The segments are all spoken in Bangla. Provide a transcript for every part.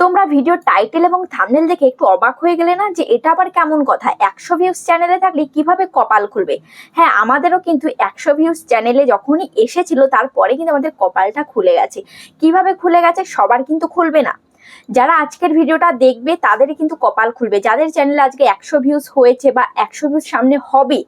তোমরা ভিডিও টাইটেল এবং থামনেল দেখে একটু অবাক হয়ে গেলে না যে এটা আবার কেমন কথা? একশো ভিউজ চ্যানেলে থাকলে কীভাবে কপাল খুলবে? হ্যাঁ আমাদেরও কিন্তু একশো ভিউজ চ্যানেলে যখনই এসেছিল, তারপরে কিন্তু আমাদের কপালটা খুলে গেছে। কীভাবে খুলে গেছে? সবার কিন্তু খুলবে না। যারা আজকের ভিডিওটা দেখবে, তাদেরই কিন্তু কপাল খুলবে। যাদের চ্যানেলে আজকে একশো ভিউজ হয়েছে বা একশো ভিউজ সামনে হবে,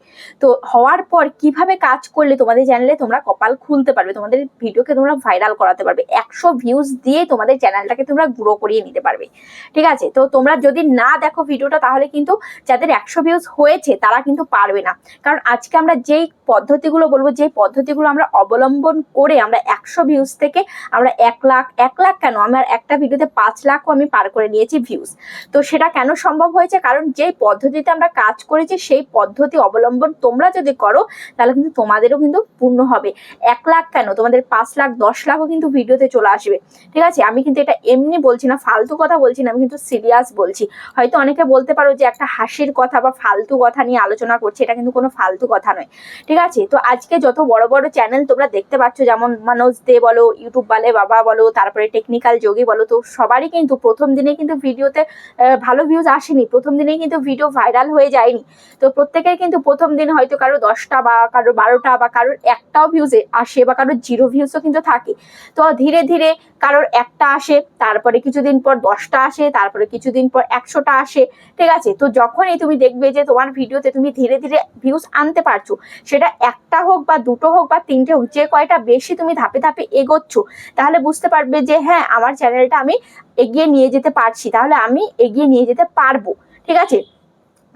তো হওয়ার পর কীভাবে কাজ করলে তোমাদের চ্যানেলে তোমরা কপাল খুলতে পারবে, তোমাদের ভিডিওকে তোমরা ভাইরাল করাতে পারবে, একশো ভিউজ দিয়ে তোমাদের চ্যানেলটাকে তোমরা গ্রো করিয়ে নিতে পারবে। ঠিক আছে? তো তোমরা যদি না দেখো ভিডিওটা, তাহলে কিন্তু যাদের একশো ভিউজ হয়েছে, তারা কিন্তু পারবে না। কারণ আজকে আমরা যেই পদ্ধতিগুলো বলব যে পদ্ধতিগুলো আমরা অবলম্বন করে আমরা একশো ভিউজ থেকে আমরা এক লাখ এক লাখ কেন? আমার একটা ভিডিওতে পাঁচ লাখও আমি পার করে নিয়েছি ভিউজ তো সেটা কেন সম্ভব হয়েছে? কারণ যেই পদ্ধতিতে আমরা কাজ করেছি, সেই পদ্ধতি অবলম্বন তোমরা যদি করো, তাহলে কিন্তু তোমাদেরও কিন্তু পূর্ণ হবে। এক লাখ কেন? তোমাদের পাঁচ লাখ, দশ লাখও কিন্তু ভিডিওতে চলে আসবে। ঠিক আছে? আমি কিন্তু এটা এমনি বলছি না, ফালতু কথা বলছি না, আমি কিন্তু সিরিয়াস বলছি। হয়তো অনেকে বলতে পারো যে একটা হাসির কথা বা ফালতু কথা নিয়ে আলোচনা করছে, এটা কিন্তু কোনো ফালতু কথা নয়। ঠিক আছে? তো আজকে যত বড় বড় চ্যানেল তোমরা দেখতে পাচ্ছ, যেমন মনোজ দে বলো ইউটিউব বলে, বাবা বলো, তারপরে টেকনিক্যাল যোগী বলো, তো সবারই কিন্তু প্রথম দিনে কিন্তু ভিডিওতে ভালো ভিউজ আসেনি। প্রথম দিনেই কিন্তু ভিডিও ভাইরাল হয়ে যায়নি। তো প্রত্যেকের কিন্তু প্রথম দিন হয়তো কারও দশটা বা কারও বারোটা বা কারোর একটাও ভিউজে আসে বা কারোর জিরো ভিউজও কিন্তু থাকে। তো ধীরে ধীরে কারোর একটা আসে, তারপরে কিছুদিন পর দশটা আসে, তারপরে কিছুদিন পর একশোটা আসে। ঠিক আছে? তো যখনই তুমি দেখবে যে তোমার ভিডিওতে তুমি ধীরে ধীরে ভিউজ আনতে পারছ, সেটা একটা হোক বা দুটো হোক বা তিনটে হোক, যে কয়টা বেশি তুমি ধাপে ধাপে এগোচ্ছ, তাহলে বুঝতে পারবে যে হ্যাঁ আমার চ্যানেলটা আমি এগিয়ে নিয়ে যেতে পারছি, তাহলে আমি এগিয়ে নিয়ে যেতে পারব। ঠিক আছে?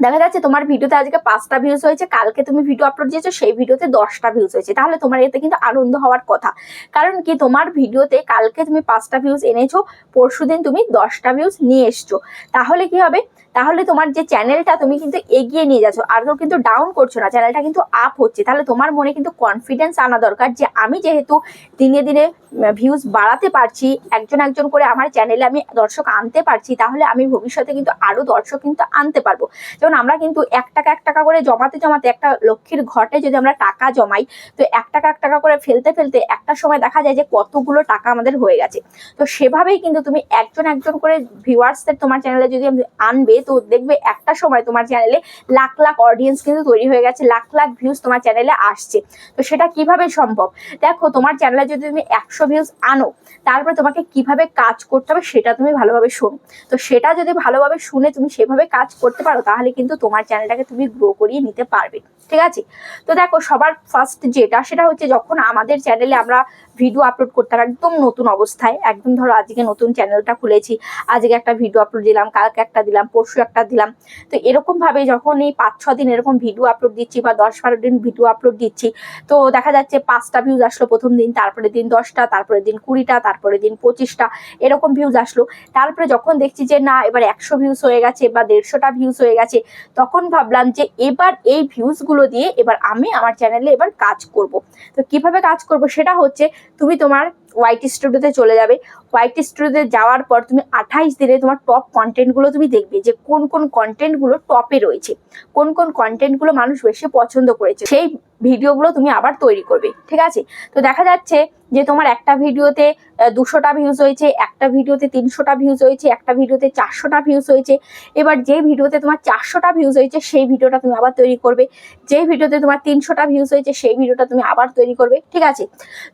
দেখা যাচ্ছে তোমার ভিডিওতে আজকে পাঁচটা ভিউজ হয়েছে, কালকে তুমি ভিডিও আপলোড দিয়েছ, সেই ভিডিওতে দশটা ভিউজ হয়েছে। তাহলে তোমার এতে কিন্তু আনন্দ হওয়ার কথা। কারণ কি, তোমার ভিডিওতে কালকে তুমি পাঁচটা ভিউজ এনেছো, পরশুদিন তুমি দশটা ভিউজ নিয়ে এসছো। তাহলে কি হবে? তাহলে তোমার যে চ্যানেলটা তুমি কিন্তু এগিয়ে নিয়ে যাচ্ছ, আর কেউ কিন্তু ডাউন করছ না চ্যানেলটা কিন্তু আপ হচ্ছে, তাহলে তোমার মনে কিন্তু কনফিডেন্স আনা দরকার যে আমি যেহেতু দিনে দিনে ভিউজ বাড়াতে পারছি, একজন একজন করে আমার চ্যানেলে আমি দর্শক আনতে পারছি, তাহলে আমি ভবিষ্যতে কিন্তু আরও দর্শক কিন্তু আনতে পারব। যেমন আমরা কিন্তু এক টাকা এক টাকা করে জমাতে জমাতে একটা লক্ষ্মীর ঘটে যদি আমরা টাকা জমাই, তো এক টাকা এক টাকা করে ফেলতে ফেলতে একটা সময় দেখা যায় যে কতগুলো টাকা আমাদের হয়ে গেছে। তো সেভাবেই কিন্তু তুমি একজন একজন করে ভিউয়ার্সদের তোমার চ্যানেলে যদি আনবে তো দেখবে একটা সময় তোমার চ্যানেলে লাখ লাখ অডিয়েন্স কিন্তু তৈরি হয়ে গেছে, লাখ লাখ ভিউজ তোমার চ্যানেলে আসছে। তো সেটা কীভাবে সম্ভব? দেখো, তোমার চ্যানেলে যদি তুমি একশো ভিউজ আনো, তারপরে তোমাকে কীভাবে কাজ করতে হবে সেটা তুমি ভালোভাবে শোনো। তো সেটা যদি ভালোভাবে শুনে তুমি সেভাবে কাজ করতে পারো, তাহলে কিন্তু তোমার চ্যানেলটাকে তুমি গ্রো করিয়ে নিতে পারবে। ঠিক আছে? তো দেখো, সবার ফার্স্ট যেটা, সেটা হচ্ছে যখন আমাদের চ্যানেলে আমরা ভিডিও আপলোড করতাম একদম নতুন অবস্থায়, একদম ধরো আজকে নতুন চ্যানেলটা খুলেছি, আজকে একটা ভিডিও আপলোড দিলাম, কালকে একটা দিলাম, পরশু একটা দিলাম। তো এরকম ভাবে যখন এই পাঁচ ছ দিন এরকম ভিডিও আপলোড দিচ্ছি বা দশ বারো দিন ভিডিও আপলোড দিচ্ছি, তো দেখা যাচ্ছে পাঁচটা ভিউজ আসলো প্রথম দিন তারপরে দিন দশটা তারপরে দিন কুড়িটা তারপরে দিন পঁচিশটা, এরকম ভিউজ আসলো। তারপরে যখন দেখছি যে, না, এবার একশো ভিউজ হয়ে গেছে বা দেড়শোটা ভিউজ হয়ে গেছে, তখন ভাবলাম যে, এবার এই ভিউজগুলো দিয়ে এবার আমি আমার চ্যানেলে এবার কাজ করব। তো কীভাবে কাজ করব? সেটা হচ্ছে, তুমি তোমার ওয়াইটি স্টুডিওতে চলে যাবে। হোয়াইট স্টুডিওতে যাওয়ার পর তুমি আঠাইশ দিনে তোমার টপ কন্টেন্টগুলো তুমি দেখবে যে কোন কোন কন্টেন্টগুলো টপে রয়েছে। কোন কোন কন্টেন্টগুলো মানুষ বেশি পছন্দ করেছে। সেই ভিডিওগুলো তুমি আবার তৈরি করবে, ঠিক আছে? তো দেখা যাচ্ছে যে তোমার একটা ভিডিওতে দুশোটা ভিউজ হয়েছে, একটা ভিডিওতে তিনশোটা ভিউজ হয়েছে, একটা ভিডিওতে চারশোটা ভিউজ হয়েছে। এবার যে ভিডিওতে তোমার চারশোটা ভিউজ হয়েছে, সেই ভিডিওটা তুমি আবার তৈরি করবে। যে ভিডিওতে তোমার তিনশোটা ভিউজ হয়েছে, সেই ভিডিওটা তুমি আবার তৈরি করবে, ঠিক আছে?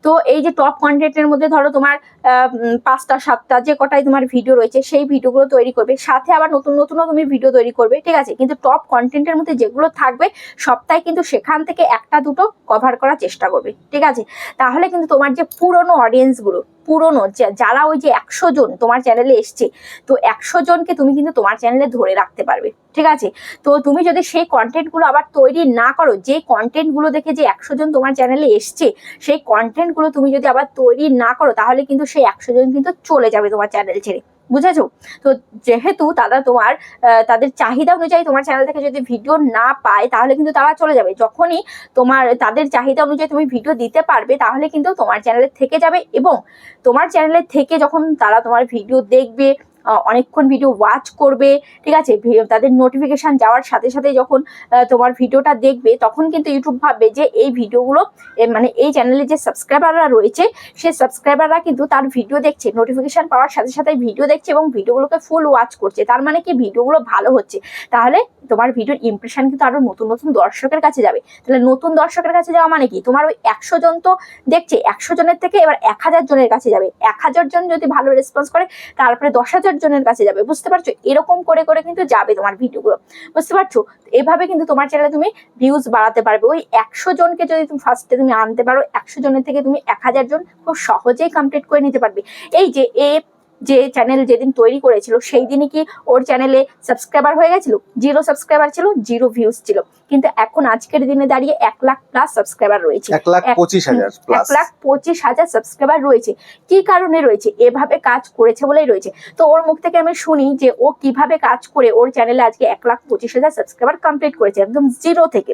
তো এই যে টপ কন্টেন্টের মধ্যে ধরো তোমার পাঁচটা, সাতটা যে কটাই তোমার ভিডিও রয়েছে, সেই ভিডিওগুলো তৈরি করবে। সাথে আবার নতুন, নতুনও তুমি ভিডিও তৈরি করবে, ঠিক আছে? কিন্তু টপ কন্টেন্টের মধ্যে যেগুলো থাকবে সপ্তাহে কিন্তু সেখান থেকে একটা দুটো কভার করার চেষ্টা করবে, ঠিক আছে? তাহলে কিন্তু তোমার যে পুরনো অডিয়েন্সগুলো পুরনো যারা ওই যে একশো জন তোমার চ্যানেলে এসছে, তো একশো জনকে তুমি কিন্তু তোমার চ্যানেলে ধরে রাখতে পারবে, ঠিক আছে? তো তুমি যদি সেই কন্টেন্টগুলো আবার তৈরি না করো, যে কন্টেন্টগুলো দেখে যে একশো জন তোমার চ্যানেলে এসছে, সেই কন্টেন্টগুলো তুমি যদি আবার তৈরি না করো, তাহলে কিন্তু সেই একশো জন কিন্তু চলে যাবে তোমার চ্যানেল ছেড়ে। বুঝেছ? তো যেহেতু তারা তোমার তাদের চাহিদা অনুযায়ী তোমার চ্যানেল থেকে যদি ভিডিও না পায়, তাহলে কিন্তু তারা চলে যাবে। যখনই তোমার, তাদের চাহিদা অনুযায়ী তুমি ভিডিও দিতে পারবে, তাহলে কিন্তু তোমার চ্যানেলে থেকে যাবে এবং তোমার চ্যানেলে থেকে যখন তারা তোমার ভিডিও দেখবে অনেকক্ষণ ভিডিও ওয়াচ করবে, ঠিক আছে? তাদের নোটিফিকেশান যাওয়ার সাথে সাথে যখন তোমার ভিডিওটা দেখবে, তখন কিন্তু ইউটিউব ভাববে যে এই ভিডিওগুলো মানে এই চ্যানেলে যে সাবস্ক্রাইবাররা রয়েছে সেই সাবস্ক্রাইবাররা কিন্তু তার ভিডিও দেখছে নোটিফিকেশন পাওয়ার সাথে সাথে ভিডিও দেখছে এবং ভিডিওগুলোকে ফুল ওয়াচ করছে। তার মানে কি? ভিডিওগুলো ভালো হচ্ছে। তাহলে তোমার ভিডিওর ইমপ্রেশন কিন্তু আরও নতুন নতুন দর্শকের কাছে যাবে। তাহলে নতুন দর্শকের কাছে যাওয়া মানে কি? তোমার ওই একশো জন তো দেখছে, একশো জনের থেকে এবার এক হাজার জনের কাছে যাবে। এক হাজার জন যদি ভালো রেসপন্স করে, তারপরে দশ হাজার জনের কাছে যাবে, বুঝতে পারছ? এরকম করে করে কিন্তু যাবে তোমার ভিডিওগুলো, বুঝতে পারছ? এভাবে কিন্তু তোমার চ্যানেলে তুমি ভিউজ বাড়াতে পারবে। ওই একশো জনকে যদি তুমি ফার্স্টে তুমি আনতে পারো, একশো জনের থেকে তুমি এক হাজার জন খুব সহজেই কমপ্লিট করে নিতে পারবে। এই যে এ যে চ্যানেল যেদিন তৈরি করেছিল সেই দিনই কি ওর চ্যানেলে সাবস্ক্রাইবার হয়ে গেছিল? জিরো সাবস্ক্রাইবার ছিল জিরো ভিউজ ছিল। কিন্তু এখন আজকের দিনে দাঁড়িয়ে এক লাখ প্লাস সাবস্ক্রাইবার রয়েছে। এক লাখ পঁচিশ হাজার এক লাখ পঁচিশ হাজার সাবস্ক্রাইবার রয়েছে। কি কারণে রয়েছে? এভাবে কাজ করেছে বলেই রয়েছে। তো ওর মুখ থেকে আমি শুনি যে ও কীভাবে কাজ করে ওর চ্যানেলে আজকে এক লাখ পঁচিশ হাজার সাবস্ক্রাইবার কমপ্লিট করেছে একদম জিরো থেকে।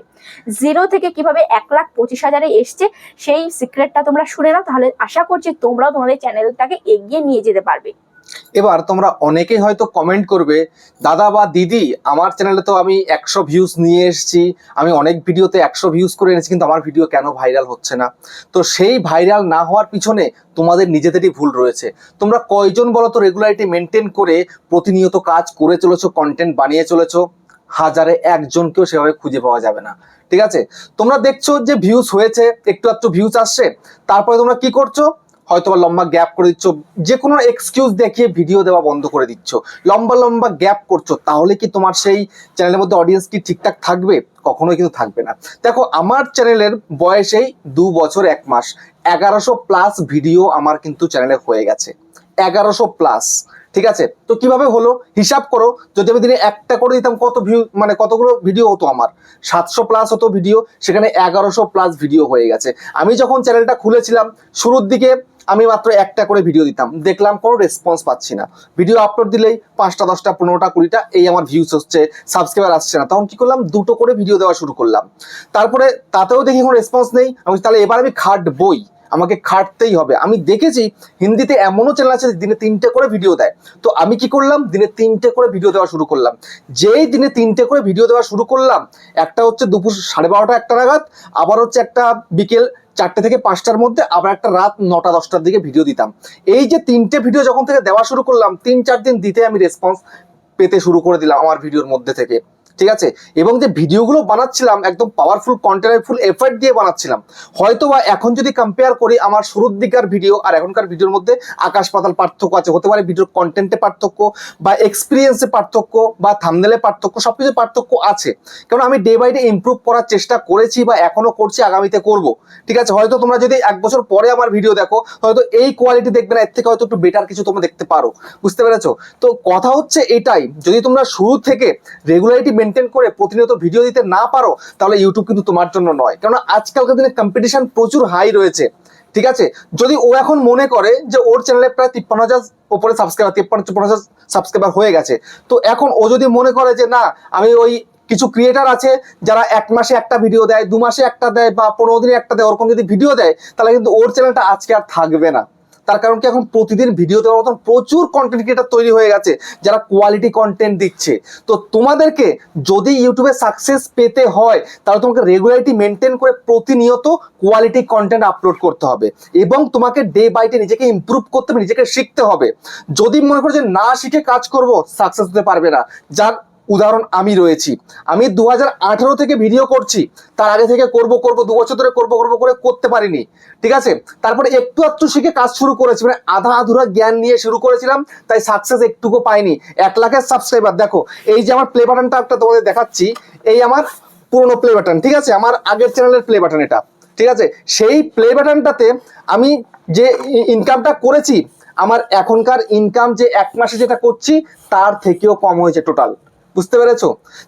জিরো থেকে কীভাবে এক লাখ পঁচিশ হাজারে এসছে সেই সিক্রেটটা তোমরা শুনে নাও। তাহলে আশা করছি তোমরাও তোমাদের চ্যানেলটাকে এগিয়ে নিয়ে যেতে পারবে। এবার তোমরা অনেকেই হয়তো কমেন্ট করবে, দাদা বা দিদি, আমার চ্যানেলে তো আমি একশো ভিউজ নিয়ে এসেছি, আমি অনেক ভিডিওতে একশো ভিউজ করে এনেছি, কিন্তু আমার ভিডিও কেন ভাইরাল হচ্ছে না? তো সেই ভাইরাল না হওয়ার পিছনে তোমাদের নিজেদেরই ভুল রয়েছে। তোমরা কয়জন বলো তো রেগুলারিটি মেনটেন করে প্রতিনিয়ত কাজ করে চলেছো কন্টেন্ট বানিয়ে চলেছো? হাজারে একজনকেও সেভাবে খুঁজে পাওয়া যাবে না। ঠিক আছে? তোমরা দেখছ যে ভিউজ হয়েছে, একটু একটু ভিউজ আসছে, তারপরে তোমরা কি করছ? হয়তো বা লম্বা গ্যাপ করে দিচ্ছ যে কোনো এক্সকিউজ দেখিয়ে ভিডিও দেওয়া বন্ধ করে দিচ্ছ। লম্বা লম্বা গ্যাপ করছ, তাহলে কি তোমার সেই চ্যানেলের মধ্যে অডিয়েন্স কি ঠিকঠাক থাকবে? কখনোই কিন্তু থাকবে না। দেখো, আমার চ্যানেলের বয়সেই দু বছর এক মাস। এগারোশো প্লাস ভিডিও আমার কিন্তু চ্যানেলে হয়ে গেছে। এগারোশো প্লাস ঠিক আছে? তো কীভাবে হলো? হিসাব করো। যদি আমি দিনে একটা করে দিতাম, কত ভিউ মানে কতগুলো ভিডিও হতো আমার? সাতশো প্লাস হতো ভিডিও সেখানে এগারোশো প্লাস ভিডিও হয়ে গেছে। আমি যখন চ্যানেলটা খুলেছিলাম, শুরুর দিকে আমি মাত্র একটা করে ভিডিও দিতাম। দেখলাম কোনো রেসপন্স পাচ্ছি না। ভিডিও আপলোড দিলেই পাঁচটা, দশটা, পনেরোটা, কুড়িটা, এই আমার ভিউজ হচ্ছে সাবস্ক্রাইবার আসছে না। তখন কি করলাম? দুটো করে ভিডিও দেওয়া শুরু করলাম। তারপরে তাতেও দেখি কোনো রেসপন্স নেই। আমি তাহলে এবার আমি খাটবই। আমাকে খাটতেই হবে। আমি দেখেছি হিন্দিতে এমনও চ্যানেল আছে দিনে তিনটে করে ভিডিও দেয়। তো আমি কি করলাম? দিনে তিনটে করে ভিডিও দেওয়া শুরু করলাম। যেই দিনে তিনটে করে ভিডিও দেওয়া শুরু করলাম, একটা হচ্ছে দুপুর সাড়ে বারোটা একটা নাগাদ, আবার হচ্ছে একটা বিকেল চারটে থেকে পাঁচটার মধ্যে আবার একটা রাত নটা, দশটার দিকে ভিডিও দিতাম। এই যে তিনটে ভিডিও যখন থেকে দেওয়া শুরু করলাম, তিন, চার দিন দিতে আমি রেসপন্স পেতে শুরু করে দিলাম আমার ভিডিওর মধ্যে থেকে। ঠিক আছে? এবং যে ভিডিওগুলো বানাচ্ছিলাম, একদম পাওয়ারফুল কন্টেন্ট ফুল এফার্ট দিয়ে বানাচ্ছিলাম হয়তো বা এখন যদি কম্পেয়ার করি আমার শুরুর দিকার ভিডিও আর এখনকার ভিডিওর মধ্যে আকাশ পাতাল পার্থক্য আছে, হতে পারে ভিডিওর কন্টেন্টে পার্থক্য বা এক্সপিরিয়েন্সে পার্থক্য বা থামনেলে পার্থক্য সবকিছু পার্থক্য আছে। কারণ আমি ডে বাই ডে ইমপ্রুভ করার চেষ্টা করেছি বা এখনও করছি, আগামীতে করব। ঠিক আছে? হয়তো তোমরা যদি এক বছর পরে আমার ভিডিও দেখো, হয়তো এই কোয়ালিটি দেখবে না, এর থেকে হয়তো একটু বেটার কিছু তোমরা দেখতে পারো। বুঝতে পেরেছ? তো কথা হচ্ছে এটাই, যদি তোমরা শুরু থেকে রেগুলারিটি মেনটেন করে প্রতিনিয়ত ভিডিও দিতে না পারো, তাহলে ইউটিউব কিন্তু তোমার জন্য নয়। কেননা আজকালকার দিনে কম্পিটিশন প্রচুর হাই রয়েছে। ঠিক আছে? যদি ও এখন মনে করে যে ওর চ্যানেলে প্রায় তিপ্পান্ন হাজার ওপরে সাবস্ক্রাইবার তিপ্পান্ন, চুপ্পান্ন হাজার সাবস্ক্রাইবার হয়ে গেছে, তো এখন ও যদি মনে করে যে না, আমি ওই কিছু ক্রিয়েটার আছে যারা এক মাসে একটা ভিডিও দেয়, দু মাসে একটা দেয় বা পনেরো দিনে একটা দেয়, ওরকম যদি ভিডিও দেয়, তাহলে কিন্তু ওর চ্যানেলটা আজকে আর থাকবে না। তার কারণ কি এখন প্রতিদিন ভিডিও দেওয়ার মতন প্রচুর কন্টেন্ট ক্রিয়েটার তৈরি হয়ে গেছে, যারা কোয়ালিটি কন্টেন্ট দিচ্ছে। তো তোমাদেরকে যদি ইউটিউবে সাকসেস পেতে হয়, তাহলে তোমাকে রেগুলারিটি মেনটেন করে প্রতিনিয়ত কোয়ালিটি কন্টেন্ট আপলোড করতে হবে এবং তোমাকে ডে বাই ডে নিজেকে ইমপ্রুভ করতে হবে, নিজেকে শিখতে হবে। যদি মনে করো যে না শিখে কাজ করব সাকসেস হতে পারবে না। যার উদাহরণ, আমি রয়েছি। আমি দু হাজার আঠেরো থেকে ভিডিও করছি। তার আগে থেকে করব করব, দু বছর ধরে করব করব, করে করতে পারিনি। ঠিক আছে? তারপরে একটু একটু শিখে কাজ শুরু করেছি। মানে আধা আধুরা জ্ঞান নিয়ে শুরু করেছিলাম। তাই সাকসেস একটুকু পাইনি। এক লাখের সাবস্ক্রাইবার দেখো, এই যে আমার প্লে বাটনটা একটা তোমাদের দেখাচ্ছি। এই আমার পুরনো প্লে বাটন ঠিক আছে? আমার আগের চ্যানেলের প্লে বাটন এটা। ঠিক আছে? সেই প্লে বাটনটাতে আমি যে ইনকামটা করেছি, আমার এখনকার ইনকাম যে এক মাসে যেটা করছি, তার থেকেও কম হয়েছে টোটাল বুঝতে পেরেছ?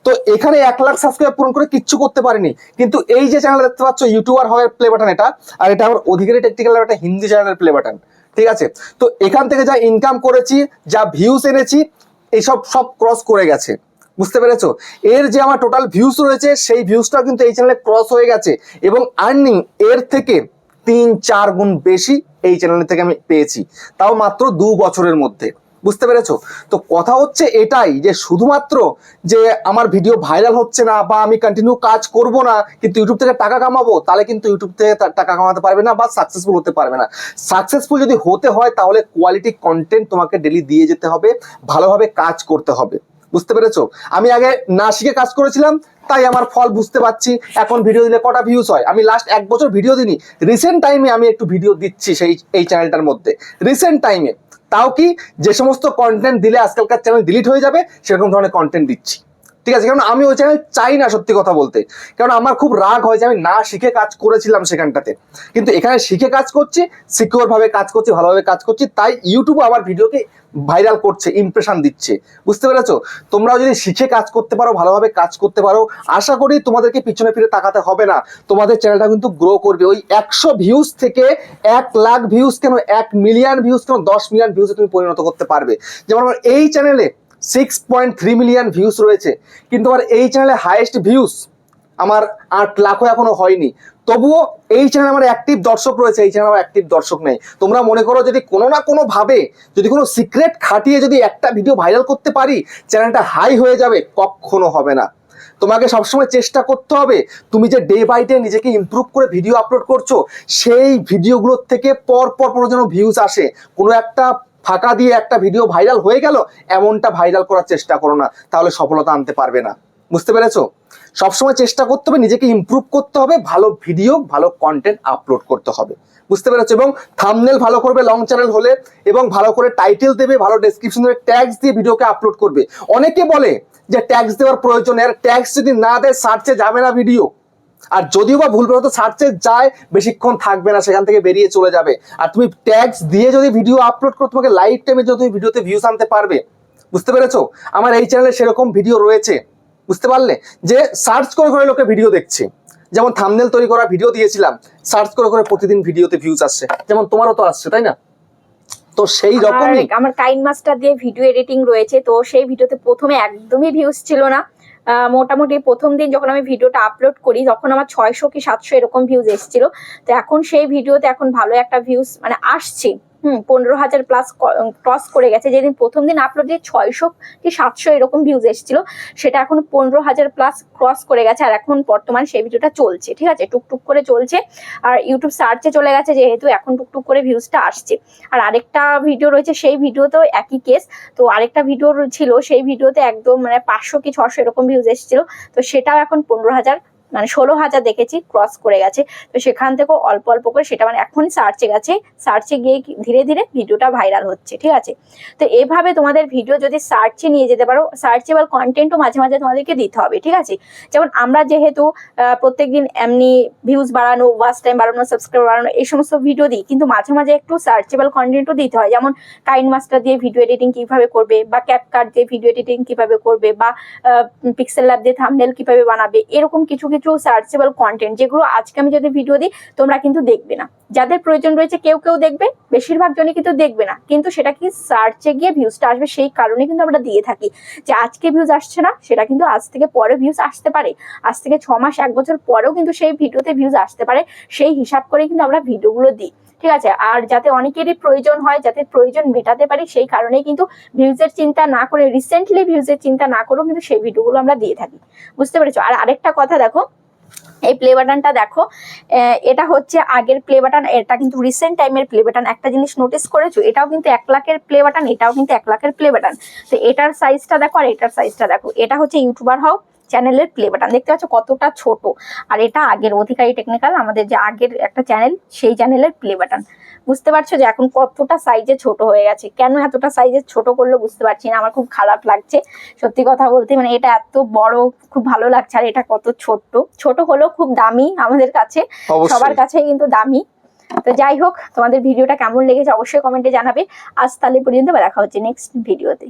তো এখানে এক লাখ সাবস্ক্রাইব পূরণ করে কিচ্ছু করতে পারিনি। কিন্তু এই যে চ্যানেল দেখতে পাচ্ছ ইউটিউবার হওয়ার প্লে বাটন এটা, আর এটা আমার অধিকারী টেকনিক্যাল একটা হিন্দি চ্যানেলের প্লে বাটন ঠিক আছে? তো এখান থেকে যা ইনকাম করেছি, যা ভিউস এনেছি, এইসব সব ক্রস করে গেছে। বুঝতে পেরেছ? এর যে আমার টোটাল ভিউস রয়েছে, সেই ভিউসটাও কিন্তু এই চ্যানেলে ক্রস হয়ে গেছে। এবং আর্নিং এর থেকে তিন চার গুণ বেশি এই চ্যানেল থেকে আমি পেয়েছি। তাও মাত্র দু বছরের মধ্যে। বুঝতে পেরেছ? তো কথা হচ্ছে এটাই যে শুধুমাত্র যে আমার ভিডিও ভাইরাল হচ্ছে না বা আমি কন্টিনিউ কাজ করব না, কিন্তু ইউটিউব থেকে টাকা কামাবো, তাহলে কিন্তু ইউটিউব থেকে টাকা কামাতে পারবে না বা সাকসেসফুল হতে পারবে না। সাকসেসফুল যদি হতে হয়, তাহলে কোয়ালিটি কন্টেন্ট তোমাকে ডেলি দিয়ে যেতে হবে, ভালোভাবে কাজ করতে হবে। বুঝতে পেরেছ? আমি আগে না শিখে কাজ করেছিলাম, তাই আমার ফল বুঝতে পারছি। এখন ভিডিও দিলে কটা ভিউজ হয়? আমি লাস্ট এক বছর ভিডিও দিইনি। রিসেন্ট টাইমে আমি একটু ভিডিও দিচ্ছি সেই, এই চ্যানেলটার মধ্যে। রিসেন্ট টাইমে তাও কি যে সমস্ত কন্টেন্ট দিলে আজকালকার চ্যানেল ডিলিট হয়ে যাবে, সেরকম ধরনের কন্টেন্ট দিচ্ছি। ঠিক আছে, কারণ আমি ওই চ্যানেল চাই না সত্যি কথা বলতে। কারণ আমার খুব রাগ হয় যে আমি না শিখে কাজ করেছিলাম সেখানটাতে। কিন্তু এখানে শিখে কাজ করছি সিকিওর ভাবে কাজ করছি, ভালোভাবে কাজ করছি, তাই ইউটিউব আমার ভিডিওকে ভাইরাল করছে ইমপ্রেশন দিচ্ছে। বুঝতে পেরেছ? তোমরাও যদি শিখে কাজ করতে পারো, ভালোভাবে কাজ করতে পারো, আশা করি তোমাদেরকে পিছনে ফিরে তাকাতে হবে না। তোমাদের চ্যানেলটা কিন্তু গ্রো করবে। ওই একশো ভিউজ থেকে এক লাখ ভিউজ কেন, এক মিলিয়ন ভিউজ কেন, দশ মিলিয়ন ভিউজে তুমি পরিণত করতে পারবে। যেমন আমার এই চ্যানেলে six point three million views রয়েছে। কিন্তু আমার এই চ্যানেলে হাইয়েস্ট ভিউস আমার আট লাখও এখনও হয়নি। তবুও এই চ্যানেলে আমার অ্যাক্টিভ দর্শক রয়েছে, এই চ্যানেলে আমার অ্যাক্টিভ দর্শক নেই। তোমরা মনে করো যদি কোনো না কোনো ভাবে যদি কোনো সিক্রেট খাটিয়ে যদি একটা ভিডিও ভাইরাল করতে পারি চ্যানেলটা হাই হয়ে যাবে, কখনো হবে না। তোমাকে সবসময় চেষ্টা করতে হবে, তুমি যে ডে বাই ডে নিজেকে ইমপ্রুভ করে ভিডিও আপলোড করছ, সেই ভিডিওগুলোর থেকে পর পর পর যেন ভিউজ আসে। কোনো একটা ফাঁকা দিয়ে একটা ভিডিও ভাইরাল হয়ে গেল, এমনটা ভাইরাল করার চেষ্টা করো না, তাহলে সফলতা আনতে পারবে না। বুঝতে পেরেছ? সবসময় চেষ্টা করতে হবে, নিজেকে ইমপ্রুভ করতে হবে, ভালো ভিডিও ভালো কন্টেন্ট আপলোড করতে হবে। বুঝতে পেরেছ? এবং থামনেল ভালো করবে লং চ্যানেল হলে, এবং ভালো করে টাইটেল দেবে, ভালো ডেসক্রিপশন দেবে ট্যাগস দিয়ে ভিডিওকে আপলোড করবে। অনেকে বলে যে ট্যাক্স দেওয়ার প্রয়োজন আর ট্যাক্স যদি না দেয় সার্চে যাবে না ভিডিও আর যদিও বা ভুলবশত সার্চে যায় বেশিক্ষণ থাকবে না সেখান থেকে বেরিয়ে চলে যাবে। আর তুমি ট্যাক্স দিয়ে যদি ভিডিও আপলোড করো তোমাকে লাইফ টাইমে যদি ভিডিওতে ভিউজ আনতে পারবে। বুঝতে পেরেছ? আমার এই চ্যানেলে সেরকম ভিডিও রয়েছে। বুঝতে পারলে? যে সার্চ করে করে লোকে ভিডিও দেখছে। যেমন থামনেল তৈরি করা ভিডিও দিয়েছিলাম সার্চ করে করে প্রতিদিন ভিডিওতে ভিউজ আসছে। যেমন তোমারও তো আসছে তাই না? তো সেই রকমই আমার কাইন মাস্টার দিয়ে ভিডিও এডিটিং রয়েছে তো সেই ভিডিওতে প্রথমে একদমই ভিউজ ছিল না। মোটামুটি প্রথম দিন যখন আমি ভিডিওটা আপলোড করি, তখন আমার ছয়শো কি সাতশো এরকম ভিউজ এসেছিল। তো এখন সেই ভিডিওতে এখন ভালো একটা ভিউজ মানে আসছে। হুম, পনেরো হাজার প্লাস ক্রস করে গেছে। যেদিন প্রথম দিন আপলোড দিয়ে ছয়শো কি সাতশো এরকম ভিউজ এসেছিল, সেটা এখন পনেরো হাজার প্লাস ক্রস করে গেছে, আর এখন বর্তমান সেই ভিডিওটা চলছে, ঠিক আছে? টুকটুক করে চলছে, আর ইউটিউব সার্চে চলে গেছে, যেহেতু এখন টুকটুক করে ভিউজটা আসছে। আর আরেকটা ভিডিও রয়েছে, সেই ভিডিওতেও একই কেস তো আরেকটা ভিডিও ছিল, সেই ভিডিওতে একদম মানে পাঁচশো কি ছশো এরকম ভিউজ এসেছিল, তো সেটাও এখন পনেরো হাজার মানে ষোলো হাজার দেখেছি ক্রস করে গেছে। তো সেখান থেকেও অল্প অল্প করে সেটা মানে এখন সার্চে গেছে। সার্চে গিয়ে ধীরে ধীরে ভিডিওটা ভাইরাল হচ্ছে, ঠিক আছে? তো এভাবে তোমাদের ভিডিও যদি সার্চে নিয়ে যেতে পারো সার্চেবল কন্টেন্টও মাঝে মাঝে তোমাদেরকে দিতে হবে, ঠিক আছে? যেমন আমরা যেহেতু প্রত্যেকদিন এমনি ভিউজ বাড়ানো ওয়াচ টাইম বাড়ানো সাবস্ক্রাইব বাড়ানো, এই সমস্ত ভিডিও দিই। কিন্তু মাঝে মাঝে একটু সার্চেবল কন্টেন্টও দিতে হয়। যেমন কাইন মাস্টার দিয়ে ভিডিও এডিটিং কীভাবে করবে, বা ক্যাপকাট দিয়ে ভিডিও এডিটিং কীভাবে করবে, বা পিক্সেল ল্যাব দিয়ে থামনেল কীভাবে বানাবে, এরকম কিছু কিছু সার্চেবল কন্টেন্ট যেগুলো আজকে আমি যদি ভিডিও দিই, তোমরা কিন্তু দেখবে না। যাদের প্রয়োজন রয়েছে, কেউ কেউ দেখবে, বেশিরভাগ জনই কিন্তু দেখবে না। কিন্তু সেটা কি সার্চে গিয়ে ভিউজটা আসবে, সেই কারণে কিন্তু আমরা দিয়ে থাকি। যে আজকে ভিউজ আসছে না, সেটা কিন্তু আজ থেকে পরে ভিউজ আসতে পারে। আজ থেকে ছ মাস, এক বছর পরেও কিন্তু সেই ভিডিওতে ভিউজ আসতে পারে। সেই হিসাব করে কিন্তু আমরা ভিডিওগুলো দিই। ঠিক আছে? আর যাতে অনেকেরই প্রয়োজন হয়, যাতে প্রয়োজন মেটাতে পারি, সেই কারণেই কিন্তু ভিউজের চিন্তা না করে রিসেন্টলি ভিউজের চিন্তা না করেও কিন্তু সেই ভিডিওগুলো আমরা দিয়ে থাকি। বুঝতে পেরেছ? আর আরেকটা কথা দেখো, এই প্লে বাটনটা দেখো এটা হচ্ছে আগের প্লে বাটন এটা কিন্তু রিসেন্ট টাইমের প্লে বাটন একটা জিনিস নোটিস করেছ? এটাও কিন্তু এক লাখের প্লে বাটন এটাও কিন্তু এক লাখের প্লে বাটন তো এটার সাইজটা দেখো, আর এটার সাইজটা দেখো। এটা হচ্ছে ইউটিউবার হও চ্যানেলের প্লে বাটন দেখতে পাচ্ছ কতটা ছোট। আর এটা আগের অধিকারী টেকনিক্যাল আমাদের যে আগের একটা চ্যানেল সেই চ্যানেলের প্লে বাটন বুঝতে পারছ যে এখন কতটা সাইজে ছোট হয়ে গেছে। কেন এতটা সাইজে ছোট করল বুঝতে পারছি না। আমার খুব খারাপ লাগছে। সত্যি কথা বলতে মানে এটা এত বড় খুব ভালো লাগছে। আর এটা কত ছোট্ট। ছোট হলেও খুব দামি আমাদের কাছে। সবার কাছে কিন্তু দামি। তো যাই হোক তোমাদের ভিডিওটা কেমন লেগেছে অবশ্যই কমেন্টে জানাবে। আজ তাহলে পর্যন্ত দেখা হচ্ছে নেক্সট ভিডিওতে